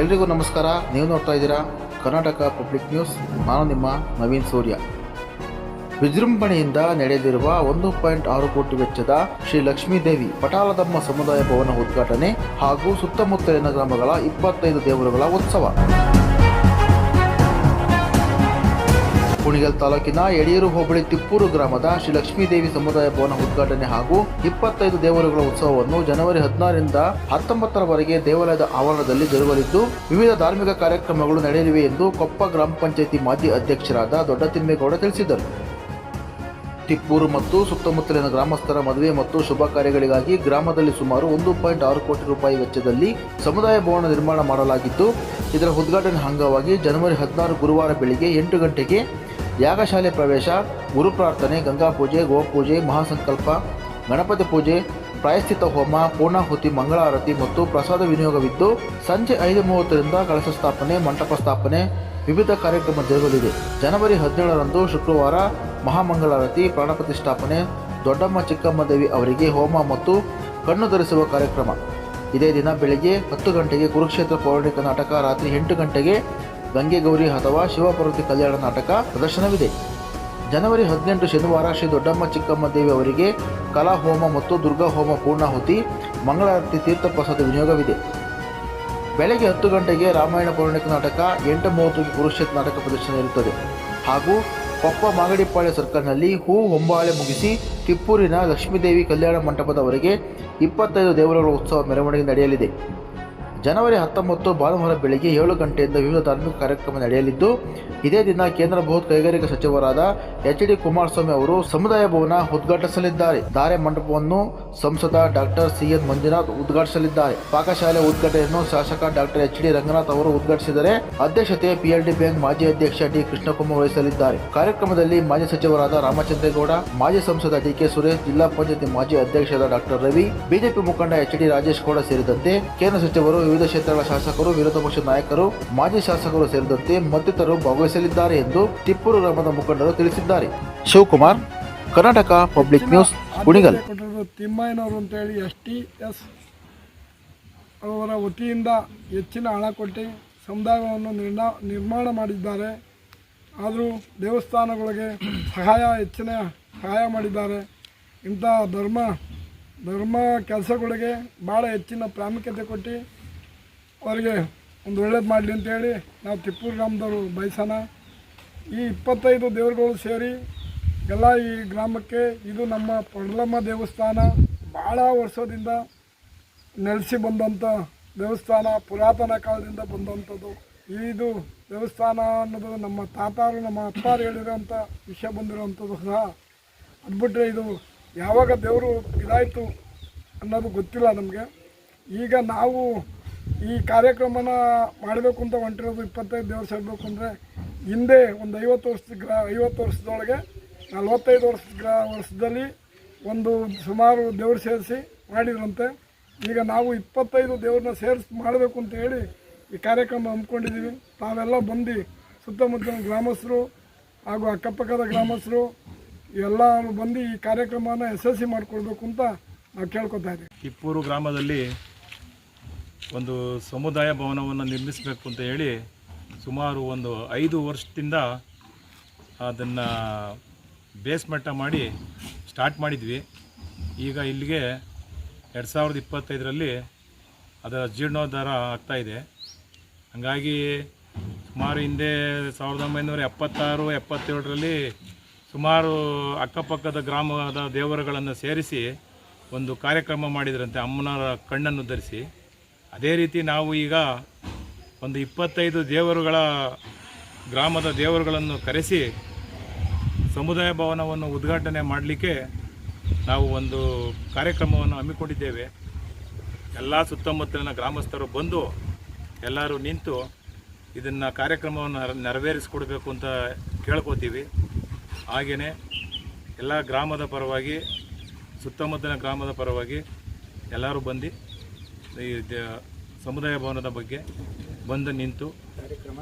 ಎಲ್ರಿಗೂ ನಮಸ್ಕಾರ. ನೀವು ನೋಡ್ತಾ ಇದ್ದೀರಾ ಕರ್ನಾಟಕ ಪಬ್ಲಿಕ್ ನ್ಯೂಸ್ ನಾನು ನಿಮ್ಮ ನವೀನ್ ಸೂರ್ಯ. ವಿಜೃಂಭಣೆಯಿಂದ ನಡೆದಿರುವ ಒಂದು ಪಾಯಿಂಟ್ ಆರು ಕೋಟಿ ವೆಚ್ಚದ ಶ್ರೀ ಲಕ್ಷ್ಮೀದೇವಿ ಪಟಾಲದಮ್ಮ ಸಮುದಾಯ ಭವನ ಉದ್ಘಾಟನೆ ಹಾಗೂ ಸುತ್ತಮುತ್ತಲಿನ ಗ್ರಾಮಗಳ ಇಪ್ಪತ್ತೈದು ದೇವರುಗಳ ಉತ್ಸವ. ಕುಣಿಗಲ್ ತಾಲೂಕಿನ ಯಡಿಯೂರು ಹೋಬಳಿ ತಿಪ್ಪೂರು ಗ್ರಾಮದ ಶ್ರೀ ಲಕ್ಷ್ಮೀದೇವಿ ಸಮುದಾಯ ಭವನ ಉದ್ಘಾಟನೆ ಹಾಗೂ ಇಪ್ಪತ್ತೈದು ದೇವರುಗಳ ಉತ್ಸವವನ್ನು ಜನವರಿ ಹದಿನಾರರಿಂದ ಹತ್ತೊಂಬತ್ತರವರೆಗೆ ದೇವಾಲಯದ ಆವರಣದಲ್ಲಿ ಜರುಗಲಿದ್ದು, ವಿವಿಧ ಧಾರ್ಮಿಕ ಕಾರ್ಯಕ್ರಮಗಳು ನಡೆಯಲಿವೆ ಎಂದು ಕೊಪ್ಪ ಗ್ರಾಮ ಪಂಚಾಯಿತಿ ಮಾಜಿ ಅಧ್ಯಕ್ಷರಾದ ದೊಡ್ಡ ತಿಮ್ಮೇಗೌಡ ತಿಳಿಸಿದರು. ತಿಪ್ಪೂರು ಮತ್ತು ಸುತ್ತಮುತ್ತಲಿನ ಗ್ರಾಮಸ್ಥರ ಮದುವೆ ಮತ್ತು ಶುಭ ಕಾರ್ಯಗಳಿಗಾಗಿ ಗ್ರಾಮದಲ್ಲಿ ಸುಮಾರು ಒಂದು ಪಾಯಿಂಟ್ ಆರು ಕೋಟಿ ರೂಪಾಯಿ ವೆಚ್ಚದಲ್ಲಿ ಸಮುದಾಯ ಭವನ ನಿರ್ಮಾಣ ಮಾಡಲಾಗಿದ್ದು, ಇದರ ಉದ್ಘಾಟನೆ ಅಂಗವಾಗಿ ಜನವರಿ ಹದಿನಾರು ಗುರುವಾರ ಬೆಳಿಗ್ಗೆ ಎಂಟು ಗಂಟೆಗೆ ಯಾಗಶಾಲೆ ಪ್ರವೇಶ, ಗುರು ಪ್ರಾರ್ಥನೆ, ಗಂಗಾ ಪೂಜೆ ಗೋಪೂಜೆ ಮಹಾಸಂಕಲ್ಪ, ಗಣಪತಿ ಪೂಜೆ ಪ್ರಾಯಶ್ಚಿತ ಹೋಮ, ಪೂರ್ಣಾಹುತಿ ಮಂಗಳಾರತಿ ಮತ್ತು ಪ್ರಸಾದ ವಿನಿಯೋಗವಿದ್ದು ಸಂಜೆ ಐದು ಮೂವತ್ತರಿಂದ ಕಳಶ ಸ್ಥಾಪನೆ, ಮಂಟಪ ಸ್ಥಾಪನೆ, ವಿವಿಧ ಕಾರ್ಯಕ್ರಮ ಜರುಗಲಿದೆ. ಜನವರಿ ಹದಿನೇಳರಂದು ಶುಕ್ರವಾರ ಮಹಾಮಂಗಳಾರತಿ ಪ್ರಾಣ ಪ್ರತಿಷ್ಠಾಪನೆ, ದೊಡ್ಡಮ್ಮ ಚಿಕ್ಕಮ್ಮ ದೇವಿ ಅವರಿಗೆ ಹೋಮ ಮತ್ತು ಕಣ್ಣು ಧರಿಸುವ ಕಾರ್ಯಕ್ರಮ. ಇದೇ ದಿನ ಬೆಳಗ್ಗೆ ಹತ್ತು ಗಂಟೆಗೆ ಕುರುಕ್ಷೇತ್ರ ಪೌರಾಣಿಕ ನಾಟಕ, ರಾತ್ರಿ ಎಂಟು ಗಂಟೆಗೆ ಗಂಗೆ ಗೌರಿ ಅಥವಾ ಶಿವಪಾರ್ವತಿ ಕಲ್ಯಾಣ ನಾಟಕ ಪ್ರದರ್ಶನವಿದೆ. ಜನವರಿ ಹದಿನೆಂಟು ಶನಿವಾರ ಶ್ರೀ ದೊಡ್ಡಮ್ಮ ಚಿಕ್ಕಮ್ಮ ದೇವಿ ಅವರಿಗೆ ಕಲಾ ಹೋಮ ಮತ್ತು ದುರ್ಗಾ ಹೋಮ ಪೂರ್ಣಾಹುತಿ, ಮಂಗಳಾರತಿ ತೀರ್ಥ ಪ್ರಸಾದ ವಿನಿಯೋಗವಿದೆ. ಬೆಳಗ್ಗೆ ಹತ್ತು ಗಂಟೆಗೆ ರಾಮಾಯಣ ಪೌರಾಣಿಕ ನಾಟಕ, ಎಂಟು ಮೂವತ್ತು ಕುರುಕ್ಷೇತ್ರ ನಾಟಕ ಪ್ರದರ್ಶನ ಇರುತ್ತದೆ. ಹಾಗೂ ಕೊಪ್ಪ ಮಾಗಡಿಪಾಳ್ಯ ಸರ್ಕಲ್ನಲ್ಲಿ ಹೂ ಹೊಂಬಾಳೆ ಮುಗಿಸಿ ತಿಪ್ಪೂರಿನ ಲಕ್ಷ್ಮೀದೇವಿ ಕಲ್ಯಾಣ ಮಂಟಪದವರೆಗೆ ಇಪ್ಪತ್ತೈದು ದೇವರುಗಳ ಉತ್ಸವ ಮೆರವಣಿಗೆ ನಡೆಯಲಿದೆ. ಜನವರಿ ಹತ್ತೊಂಬತ್ತು ಭಾನುವಾರ ಬೆಳಗ್ಗೆ ಏಳು ಗಂಟೆಯಿಂದ ವಿವಿಧ ಧಾರ್ಮಿಕ ಕಾರ್ಯಕ್ರಮ ನಡೆಯಲಿದ್ದು, ಇದೇ ದಿನ ಕೇಂದ್ರ ಬೃಹತ್ ಕೈಗಾರಿಕಾ ಸಚಿವರಾದ ಎಚ್ ಡಿ ಕುಮಾರಸ್ವಾಮಿ ಅವರು ಸಮುದಾಯ ಭವನ ಉದ್ಘಾಟಿಸಲಿದ್ದಾರೆ. ಧಾರೆ ಮಂಟಪವನ್ನು ಸಂಸದ ಡಾಕ್ಟರ್ ಸಿ ಎನ್ ಮಂಜುನಾಥ್ ಉದ್ಘಾಟಿಸಲಿದ್ದಾರೆ. ಪಾಕಶಾಲೆ ಉದ್ಘಾಟನೆಯನ್ನು ಶಾಸಕ ಡಾಕ್ಟರ್ ಎಚ್ ಡಿ ರಂಗನಾಥ್ ಅವರು ಉದ್ಘಾಟಿಸಿದರೆ ಅಧ್ಯಕ್ಷತೆ ಪಿಎಲ್ಡಿ ಬ್ಯಾಂಕ್ ಮಾಜಿ ಅಧ್ಯಕ್ಷ ಡಿ ಕೃಷ್ಣಕುಮಾರ್ ವಹಿಸಲಿದ್ದಾರೆ. ಕಾರ್ಯಕ್ರಮದಲ್ಲಿ ಮಾಜಿ ಸಚಿವರಾದ ರಾಮಚಂದ್ರೇಗೌಡ, ಮಾಜಿ ಸಂಸದ ಡಿಕೆ ಸುರೇಶ್, ಜಿಲ್ಲಾ ಪಂಚಾಯತಿ ಮಾಜಿ ಅಧ್ಯಕ್ಷರಾದ ಡಾಕ್ಟರ್ ರವಿ, ಬಿಜೆಪಿ ಮುಖಂಡ ಎಚ್ ಡಿ ರಾಜೇಶ್ ಗೌಡ ಸೇರಿದಂತೆ ಕೇಂದ್ರ ಸಚಿವರು ವಿವಿಧ ಕ್ಷೇತ್ರಗಳ ಶಾಸಕರು ವಿರೋಧ ಪಕ್ಷದ ನಾಯಕರು ಮಾಜಿ ಶಾಸಕರು ಸೇರಿದಂತೆ ಮತ್ತಿತರರು ಭಾಗವಹಿಸಲಿದ್ದಾರೆ ಎಂದು ತಿಪ್ಪೂರು ಗ್ರಾಮದ ಮುಖಂಡರು ತಿಳಿಸಿದ್ದಾರೆ. Shivakumar Karnataka public news Kunigal. ತಿಮ್ಮಯ್ಯನವರು ಅಂತೇಳಿ ಎಸ್ ಟಿ ಎಸ್ ಅವರ ವತಿಯಿಂದ ಹೆಚ್ಚಿನ ಹಣ ಕೊಟ್ಟು ಸಮುದಾಯವನ್ನು ನಿರ್ಣಾ ನಿರ್ಮಾಣ ಮಾಡಿದ್ದಾರೆ. ಆದರೂ ದೇವಸ್ಥಾನಗಳಿಗೆ ಸಹಾಯ ಹೆಚ್ಚಿನ ಸಹಾಯ ಮಾಡಿದ್ದಾರೆ. ಇಂಥ ಧರ್ಮ ಧರ್ಮ ಕೆಲಸಗಳಿಗೆ ಭಾಳ ಹೆಚ್ಚಿನ ಪ್ರಾಮುಖ್ಯತೆ ಕೊಟ್ಟು ಅವರಿಗೆ ಒಂದು ಒಳ್ಳೇದು ಮಾಡಲಿ ಅಂತೇಳಿ ನಾವು ತಿಪ್ಪೂರು ಗ್ರಾಮದವರು ಬಯಸೋಣ ಈ ಇಪ್ಪತ್ತೈದು ದೇವರುಗಳು ಸೇರಿ ಎಲ್ಲ ಈ ಗ್ರಾಮಕ್ಕೆ ಇದು ನಮ್ಮ ಪಡ್ಲಮ್ಮ ದೇವಸ್ಥಾನ ಭಾಳ ವರ್ಷದಿಂದ ನೆಲೆಸಿ ಬಂದಂಥ ದೇವಸ್ಥಾನ, ಪುರಾತನ ಕಾಲದಿಂದ ಬಂದಂಥದ್ದು. ಇದು ದೇವಸ್ಥಾನ ಅನ್ನೋದು ನಮ್ಮ ತಾತಾರು, ನಮ್ಮ ಅಪ್ಪಾರು ಹೇಳಿರೋಂಥ ವಿಷಯ ಬಂದಿರೋವಂಥದ್ದು ಸಹ. ಅದ್ಬಿಟ್ರೆ ಇದು ಯಾವಾಗ ದೇವರು ಇದಾಯಿತು ಅನ್ನೋದು ಗೊತ್ತಿಲ್ಲ ನಮಗೆ. ಈಗ ನಾವು ಈ ಕಾರ್ಯಕ್ರಮನ ಮಾಡಬೇಕು ಅಂತ ಹೊಂಟಿರೋದು ಇಪ್ಪತ್ತೈದು ದಿವಸ ಹೇಳಬೇಕು ಅಂದರೆ ಹಿಂದೆ ಒಂದು ಐವತ್ತು ವರ್ಷದ ಗ್ರಾ ಐವತ್ತು ವರ್ಷದೊಳಗೆ ನಲವತ್ತೈದು ವರ್ಷದ ಗ್ರಾ ವರ್ಷದಲ್ಲಿ ಒಂದು ಸುಮಾರು ದೇವ್ರು ಸೇರಿಸಿ ಮಾಡಿದ್ರಂತೆ. ಈಗ ನಾವು ಇಪ್ಪತ್ತೈದು ದೇವ್ರನ್ನ ಸೇರಿಸಿ ಮಾಡಬೇಕು ಅಂತ ಹೇಳಿ ಈ ಕಾರ್ಯಕ್ರಮ ಹಮ್ಮಿಕೊಂಡಿದ್ದೀವಿ. ತಾವೆಲ್ಲ ಬಂದು ಸುತ್ತಮುತ್ತಲಿನ ಗ್ರಾಮಸ್ಥರು ಹಾಗೂ ಅಕ್ಕಪಕ್ಕದ ಗ್ರಾಮಸ್ಥರು ಎಲ್ಲರೂ ಬಂದು ಈ ಕಾರ್ಯಕ್ರಮನ ಯಶಸ್ವಿ ಮಾಡಿಕೊಳ್ಬೇಕು ಅಂತ ನಾವು ಕೇಳ್ಕೊತಾ ಇದ್ದೀವಿ. ಕಿಪ್ಪೂರು ಗ್ರಾಮದಲ್ಲಿ ಒಂದು ಸಮುದಾಯ ಭವನವನ್ನು ನಿರ್ಮಿಸಬೇಕು ಅಂತ ಹೇಳಿ ಸುಮಾರು ಒಂದು ಐದು ವರ್ಷದಿಂದ ಅದನ್ನು ಬೇಸ್ಮಟ್ಟ ಮಾಡಿ ಸ್ಟಾರ್ಟ್ ಮಾಡಿದ್ವಿ. ಈಗ ಇಲ್ಲಿಗೆ ಎರಡು ಸಾವಿರದ ಇಪ್ಪತ್ತೈದರಲ್ಲಿ ಅದರ ಜೀರ್ಣೋದ್ಧಾರ ಆಗ್ತಾಯಿದೆ ಹಾಗಾಗಿ ಸುಮಾರು ಹಿಂದೆ ಸಾವಿರದ ಒಂಬೈನೂರ ಎಪ್ಪತ್ತಾರು, ಎಪ್ಪತ್ತೇಳರಲ್ಲಿ ಸುಮಾರು ಅಕ್ಕಪಕ್ಕದ ಗ್ರಾಮದ ದೇವರುಗಳನ್ನು ಸೇರಿಸಿ ಒಂದು ಕಾರ್ಯಕ್ರಮ ಮಾಡಿದ್ರಂತೆ, ಅಮ್ಮನವರ ಕಣ್ಣನ್ನು ಧರಿಸಿ. ಅದೇ ರೀತಿ ನಾವು ಈಗ ಒಂದು ಇಪ್ಪತ್ತೈದು ದೇವರುಗಳ ಗ್ರಾಮದ ದೇವರುಗಳನ್ನು ಕರೆಸಿ ಸಮುದಾಯ ಭವನವನ್ನು ಉದ್ಘಾಟನೆ ಮಾಡಲಿಕ್ಕೆ ನಾವು ಒಂದು ಕಾರ್ಯಕ್ರಮವನ್ನು ಹಮ್ಮಿಕೊಂಡಿದ್ದೇವೆ. ಎಲ್ಲ ಸುತ್ತಮುತ್ತಲಿನ ಗ್ರಾಮಸ್ಥರು ಬಂದು ಎಲ್ಲರೂ ನಿಂತು ಇದನ್ನು ಕಾರ್ಯಕ್ರಮವನ್ನು ನೆರ- ನೆರವೇರಿಸಿಕೊಡ್ಬೇಕು ಅಂತ ಕೇಳ್ಕೊತೀವಿ. ಹಾಗೆಯೇ ಎಲ್ಲ ಗ್ರಾಮದ ಪರವಾಗಿ, ಸುತ್ತಮುತ್ತಲಿನ ಗ್ರಾಮದ ಪರವಾಗಿ ಎಲ್ಲರೂ ಬಂದು ಸಮುದಾಯ ಭವನದ ಬಗ್ಗೆ ಬಂದು ನಿಂತು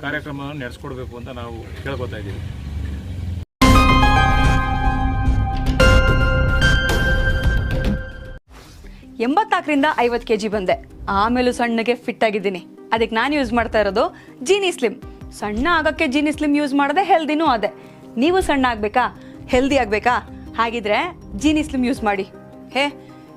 ಕಾರ್ಯಕ್ರಮವನ್ನು ನಡೆಸ್ಕೊಡ್ಬೇಕು ಅಂತ ನಾವು ಕೇಳ್ಕೊತಾ ಇದ್ದೀವಿ. ಎಂಬತ್ನಾಲ್ಕರಿಂದ ಐವತ್ತು ಕೆ ಜಿ ಬಂದೆ. ಆಮೇಲೂ ಸಣ್ಣಗೆ ಫಿಟ್ ಆಗಿದ್ದೀನಿ. ಅದಕ್ಕೆ ನಾನು ಯೂಸ್ ಮಾಡ್ತಾ ಇರೋದು ಜೀನಿ ಸ್ಲಿಮ್ ಸಣ್ಣ ಆಗೋಕ್ಕೆ ಜೀನಿ ಸ್ಲಿಮ್ ಯೂಸ್ ಮಾಡಿದೆ ಹೆಲ್ದಿನೂ ಅದೇ. ನೀವು ಸಣ್ಣ ಆಗಬೇಕಾ? ಹೆಲ್ದಿ ಆಗಬೇಕಾ? ಹಾಗಿದ್ರೆ ಜೀನಿ ಸ್ಲಿಮ್ ಯೂಸ್ ಮಾಡಿ. ಹೇ